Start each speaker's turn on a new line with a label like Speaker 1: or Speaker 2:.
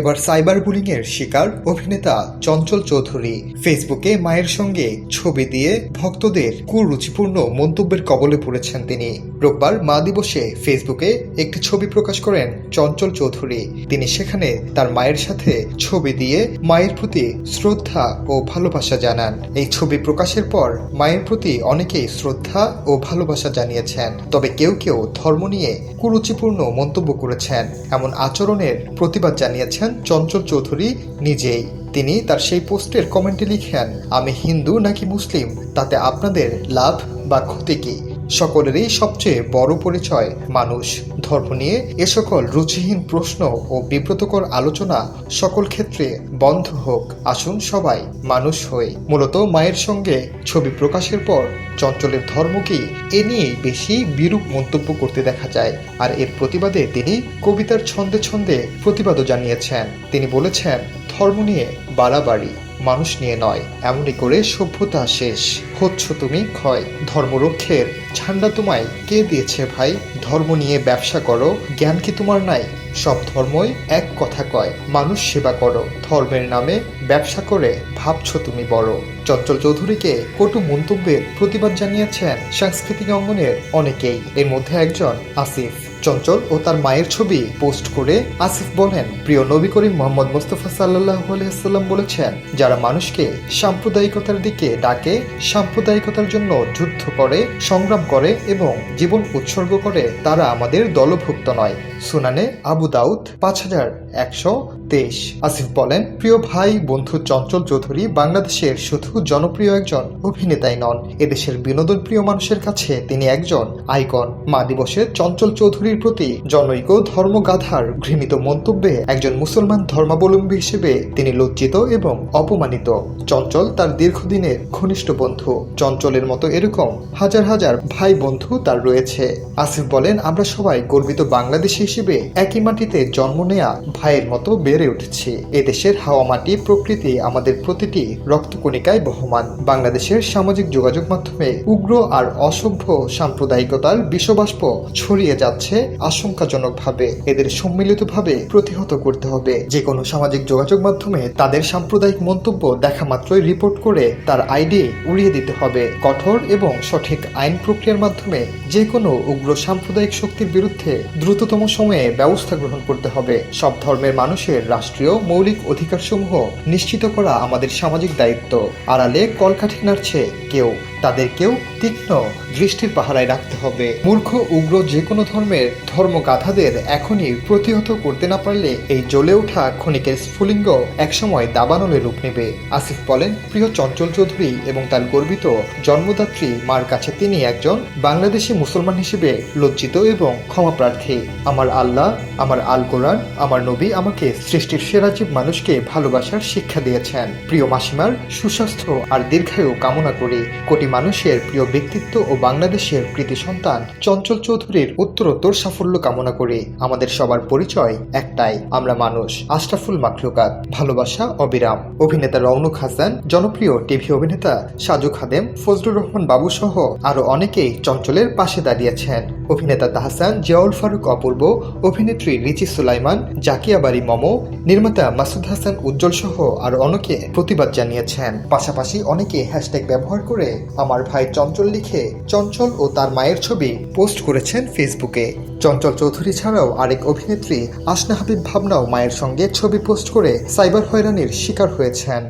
Speaker 1: এবার cyber bullying এর শিকার অভিনেতা চঞ্চল চৌধুরী ফেসবুকে মায়ের সঙ্গে ছবি দিয়ে ভক্তদের কুরুচিপূর্ণ মন্তব্যের কবলে পড়েছেন তিনি। রোববার মা দিবসে ফেসবুকে একটি ছবি প্রকাশ করেন চঞ্চল চৌধুরী। তিনি সেখানে তার মায়ের সাথে ছবি দিয়ে মায়ের প্রতি শ্রদ্ধা ও ভালোবাসা জানান। এই ছবি প্রকাশের পর মায়ের প্রতি অনেকেই শ্রদ্ধা ও ভালোবাসা জানিয়েছেন। তবে কেউ কেউ ধর্ম নিয়ে কুরুচিপূর্ণ মন্তব্য করেছেন। এমন আচরণের প্রতিবাদ জানিয়েছেন চঞ্চল চৌধুরী নিজেই। তিনি তার সেই পোস্টের কমেন্টে লিখেন, আমি হিন্দু নাকি মুসলিম? তাতে আপনাদের লাভ বা ক্ষতি কি? সকলেরই সবচেয়ে বড় পরিচয় মানুষ। ধর্ম নিয়ে এ সকল রুচিহীন প্রশ্ন ও বিব্রতকর আলোচনা সকল ক্ষেত্রে বন্ধ হোক। আসুন সবাই মানুষ হই। মূলত মায়ের সঙ্গে ছবি প্রকাশের পর চঞ্চলের ধর্ম কি এ নিয়ে বেশি বিরূপ মন্তব্য করতে দেখা যায়। আর এর প্রতিবাদে তিনি কবিতার ছন্দে ছন্দে প্রতিবাদও জানিয়েছেন। তিনি বলেছেন, ধর্ম নিয়ে বাড়াবাড়ি। মানুষ নিয়ে নয়, এমনই করে সভ্যতা শেষ। হচ্ছ তুমি ক্ষয় ধর্মরক্ষের ঝান্ডা তোমায় কে দিয়েছে ভাই? ধর্ম নিয়ে ব্যবসা করো, জ্ঞান কি তোমার নাই? সব ধর্মই এক কথা কয়, মানুষ সেবা করো। ধর্মের নামে ব্যবসা করে, ভাবছ তুমি বড়। চঞ্চল চৌধুরীকে কটু মন্তব্যের প্রতিবাদ জানিয়েছেন সাংস্কৃতিক অঙ্গনের অনেকেই। এর মধ্যে একজন আসিফ। চঞ্চল ও তার মায়ের ছবি পোস্ট করে আসিফ বলেন, প্রিয় নবী করিম মোহাম্মদ মোস্তফা সাল্লাহ আলহাম বলেছেন, যারা মানুষকে সাম্প্রদায়িকতার দিকে ডাকে, সাম্প্রদায়িকতার জন্য যুদ্ধ করে, সংগ্রাম করে এবং জীবন উৎসর্গ করে, তারা আমাদের দলভুক্ত নয়। সুনানে আবু দাউদ পাঁচ হাজার একশো তেইশ আসিফ বলেন, প্রিয় ভাই, বন্ধু চঞ্চল চৌধুরী বাংলাদেশের শুধু জনপ্রিয় একজন অভিনেতাই নন। এদেশের বিনোদন প্রিয় মানুষের কাছে তিনি একজন আইকন। মা দিবসে চঞ্চল চৌধুরীর প্রতি জনৈক ধর্মগাধার ঘৃণিত মন্তব্যে একজন মুসলমান ধর্মাবলম্বী হিসেবে তিনি লজ্জিত এবং অপমানিত। চঞ্চল তার দীর্ঘদিনের ঘনিষ্ঠ বন্ধু। চঞ্চলের মতো এরকম হাজার হাজার ভাই বন্ধু তার রয়েছে। আসিফ বলেন, আমরা সবাই গর্বিত বাংলাদেশি হিসেবে একই মাটিতে জন্ম নেয়া ভাইয়ের মতো বেড়ে উঠেছি। এদেশের হাওয়া মাটি প্রকৃতি আমাদের প্রতিটি রক্তকণিকায় বহমান। বাংলাদেশের সামাজিক যোগাযোগ মাধ্যমে উগ্র আর অসভ্য সাম্প্রদায়িকতার বিশ্ববাষ্প ছড়িয়ে যাচ্ছে আশঙ্কাজনকভাবে। এদের সম্মিলিতভাবে প্রতিহত করতে হবে। যে কোনো সামাজিক যোগাযোগ মাধ্যমে তাদের সাম্প্রদায়িক মন্তব্য দেখা মাত্রই রিপোর্ট করে তার আইডি উড়িয়ে দিতে হবে। কঠোর এবং সঠিক আইন প্রক্রিয়ার মাধ্যমে যে কোনো উগ্র সাম্প্রদায়িক শক্তির বিরুদ্ধে দ্রুততম সময়ে ব্যবস্থা গ্রহণ করতে হবে। সব ধর্মের মানুষের রাষ্ট্রীয় মৌলিক অধিকারসমূহ নিশ্চিত করা আমাদের সামাজিক দায়িত্ব। আড়ালে কলকাঠি নাড়ছে কেউ, তাদেরকেও তীক্ষ্ণ দৃষ্টির পাহারায় রাখতে হবে। মূর্খ, উগ্র যে কোনো ধর্মের ধর্মগাথাদের এখনই প্রতিহত করতে না পারলে এই জ্বলে ওঠা ক্ষণিকের স্ফুলিঙ্গ একসময় দাবানলে রূপ নেবে। আসিফ বলেন, প্রিয় চঞ্চল চৌধুরী এবং তার গর্বিত জন্মদাত্রী মার কাছে তিনি একজন বাংলাদেশি মুসলমান হিসেবে লজ্জিত এবং ক্ষমাপ্রার্থী। আমার আল্লাহ, আমার আল কোরআন, আমার নবী আমাকে সৃষ্টির সেরা জীব মানুষকে ভালোবাসার শিক্ষা দিয়েছেন। প্রিয় মাসিমার সুস্বাস্থ্য আর দীর্ঘায়ু কামনা করি কোটি মানুষের প্রিয় ব্যক্তিত্ব ও বাংলাদেশের কৃতি সন্তান চঞ্চল চৌধুরীর উত্তরোত্তর সাফল্য কামনা করি আমাদের সবার পরিচয় একটাই, আমরা মানুষ। আশরাফুল মাখলুকাত, ভালোবাসা, অবিরাম। অভিনেতা রৌনক হাসান, জনপ্রিয় টিভি অভিনেতা সাজু খাদেম, ফজলুর রহমান বাবু সহ আরও অনেকেই চঞ্চলের পাশে দাঁড়িয়েছেন। অভিনেতা তাহসান, জিয়াউল ফারুক অপূর্ব, অভিনেত্রী রিচি সুলাইমান, জাকিয়া বাড়ি মম নির্মাতা মাসুদ হাসান উজ্জ্বল সহ আর অনেকে প্রতিবাদ জানিয়েছেন। পাশাপাশি অনেকে হ্যাশট্যাগ ব্যবহার করে আমার ভাই চঞ্চল লিখে চঞ্চল ও তার মায়ের ছবি পোস্ট করেছেন ফেসবুকে চঞ্চল চৌধুরী ছাড়াও আরেক অভিনেত্রী আসনা হাবিব ভাবনাও মায়ের সঙ্গে ছবি পোস্ট করে সাইবার হয়রানির শিকার হয়েছেন।